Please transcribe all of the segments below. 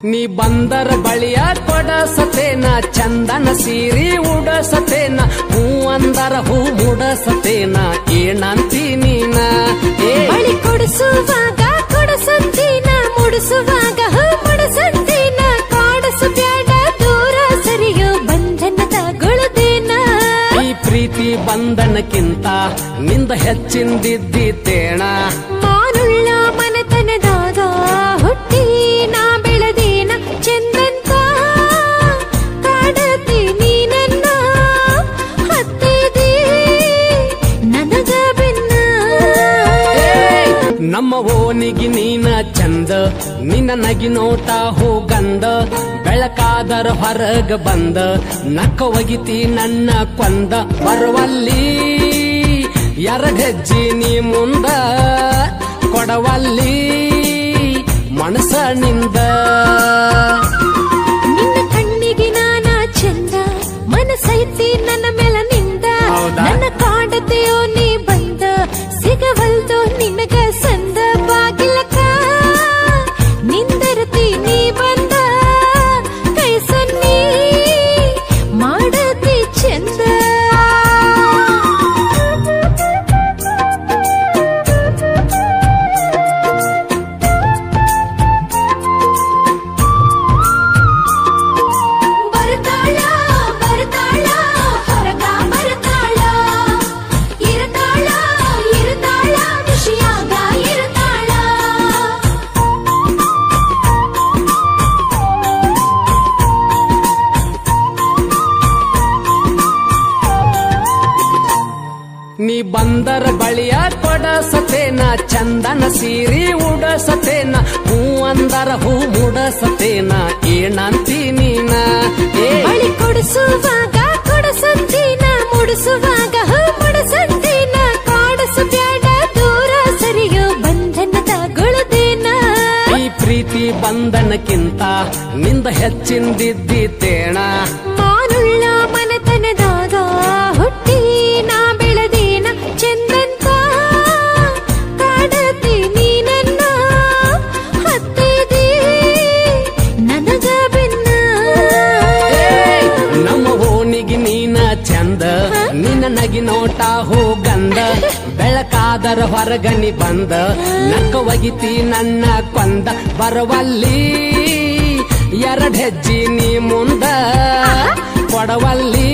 ನೀ ಬಂದರ ಬಳಿಯ ಕೊಡಸತೇನ ಚಂದನ ಸೀರಿ ಉಡಸತೇನ ಹೂ ಅಂದರ ಹೂ ಮುಡಸತೇನ ಏನಂತಿ ನೀನ. ಏ. ಬಳಿ ಕೊಡಿಸುವಾಗ ಕೊಡಸಂತೀನ ಮುಡಿಸುವಾಗ ಹೂ ಮುಡಸಂತೀನ ಕಾಡಸು ಬ್ಯಾಡ ದೂರ ಸರಿಯೋ ಬಂಧನದ ಗುಳದೇನ. ಈ ಪ್ರೀತಿ ಬಂಧನಕ್ಕಿಂತ ನಿಂದ ಹೆಚ್ಚಿಂದಿದ್ದೀತೇಣ. ನಮ್ಮ ಓನಿಗಿ ನೀನ ಚಂದ ನಿನ್ನ ನಗಿ ನೋಟ ಹೋಗಂದ ಬೆಳಕಾದರ ಹೊರಗ ಬಂದ ನಕ್ಕ ಒಗಿತಿ ನನ್ನ ಕೊಂದ ಬರುವಲ್ಲಿ ಎರಡೆಜ್ಜಿ ನೀ ಮುಂದ ಕೊಡವಲ್ಲಿ ಮನಸನಿಂದ ನಿನ್ನ ಕಣ್ಣಿಗೆ ನಾನ ಚಂದ ಮನಸೈತಿ ನನ್ನ ಮೇಲ ನಿಂದ ನನ್ನ ಕಾಡತೆಯೋ ನೀ ನೀ ಬಂದರ ಬಳಿಯ ಕೊಡಸತೇನ ಚಂದನ ಸೀರಿ ಉಡಸತೇನ ಹೂ ಅಂದರ ಹೂ ಮುಡಸತೇನ ಏನಂತಿ ನೀನ. ಏ. ಕೊಡಿಸುವಾಗ ಕೊಡಸಂತೀನ ಮುಡಿಸುವಾಗ ಹೂ ಮುಡಿಸಂತೀನ ಕಾಡಸು ಬ್ಯಾಡ ದೂರ ಸರಿಯೋ ಬಂಧನದ ಗುಳದೇನ. ಈ ಪ್ರೀತಿ ಬಂಧನಕ್ಕಿಂತ ನಿಂದ ಹೆಚ್ಚಿಂದಿದ್ದೀತೇಣ. ನಗಿ ನೋಟ ಹೋಗಂದ ಬೆಳಕಾದರ ಹೊರಗನಿ ಬಂದ, ನಕ್ಕ ಒಗಿತಿ ನನ್ನ ಕೊಂದ, ಬರವಲ್ಲಿ ಎರಡು ಹೆಜ್ಜಿ ನೀ ಮುಂದ, ಕೊಡವಲ್ಲಿ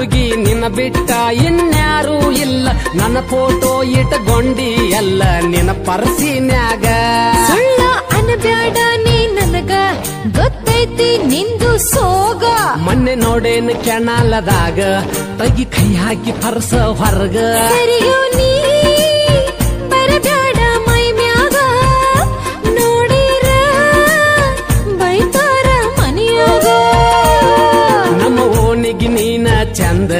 ತುಡುಗಿ ನಿನ್ನ ಬಿಟ್ಟ ಇನ್ಯಾರೂ ಇಲ್ಲ. ನನ್ನ ಫೋಟೋ ಇಟ್ಕೊಂಡಿ ಎಲ್ಲ ನಿನ್ನ ಪರ್ಸಿನ್ಯಾಗ. ಸುಳ್ಳ ಅನಬ್ಯಾಡ ನೀ ನನಗ. ಗೊತ್ತೈತಿ ನಿಂದು ಸೋಗ. ಮೊನ್ನೆ ನೋಡೇನು ಕೆಣಾಲದಾಗ ತಗಿ ಕೈ ಹಾಕಿ ಪರ್ಸ ಹೊರಗ. ನೀ ಬರಬ್ಯಾಡ ಚಂದ.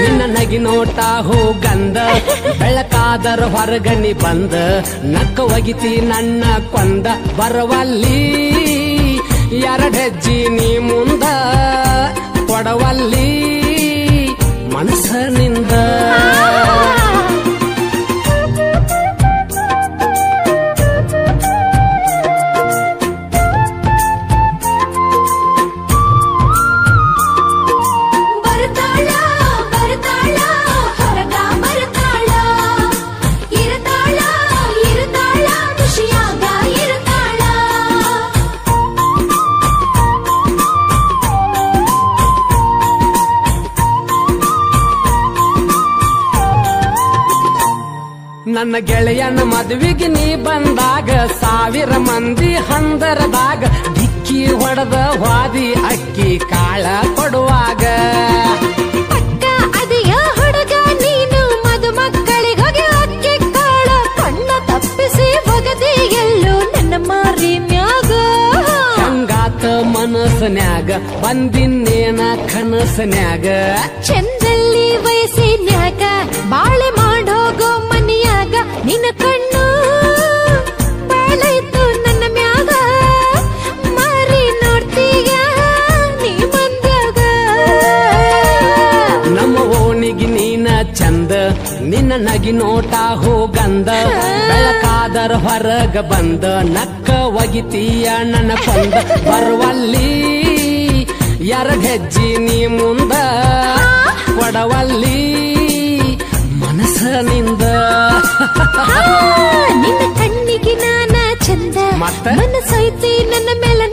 ನಿನ್ನ ನಗಿ ನೋಟ ಹೋಗಂದ ಬೆಳಕಾದರ ಹೊರಗಣಿ ಬಂದ. ನಕ್ಕ ಒಗಿತಿ ನನ್ನ ಕೊಂದ. ಬರವಲ್ಲಿ ಎರಡೆಜ್ಜಿ ನೀ ಮುಂದ. ಕೊಡವಲ್ಲಿ ಮನಸ್ಸನಿಂದ. ನನ್ನ ಗೆಳೆಯನ ಮದುವೆಗೆ ನೀ ಬಂದಾಗ ಸಾವಿರ ಮಂದಿ ಹಂದರದಾಗ ಡಿಕ್ಕಿ ಹೊಡೆದ ವಾದಿ ಅಕ್ಕಿ ಕಾಳ ಕೊಡುವಾಗ. ಮನಸನ್ಯಾಗ ಬಂದಿನ್ನೇನ ಕನಸನ್ಯಾಗ. ಚಂದಲ್ಲಿ ವಯಸ್ಸಿನ್ಯಾಗ ಬಾಳೆ ನಿನ್ನ ಕಣ್ಣು ಬಾಳೈತು ನನ್ನ ಮ್ಯಾಗ. ಮಾರಿ ನೋಡ್ತೀಯ ನೀ ಮಂದ್ಯಾಗ. ನಮ್ಮ ಓಣಿಗೆ ನೀನ ಚಂದ ನಿನ್ನ ನಗಿ ನೋಟ ಹೋಗಂದ. ಬೆಳಕಾದರ ಹೊರಗ ಬಂದ ನಕ್ಕ ಒಗಿತೀಯ ನನ್ನ ಕೊಂದ ಬರುವಲ್ಲಿ ಎರಡ್ ಹೆಜ್ಜಿ ನೀ ಮುಂದ ಕೊಡವಲ್ಲಿ ಆ, ನಿನ್ನ ಕಣ್ಣಿಗೆ ನಾನ ಚಂದ? ಮನಸ್ಸೈತಿ ನನ್ನ ಮೇಲೆ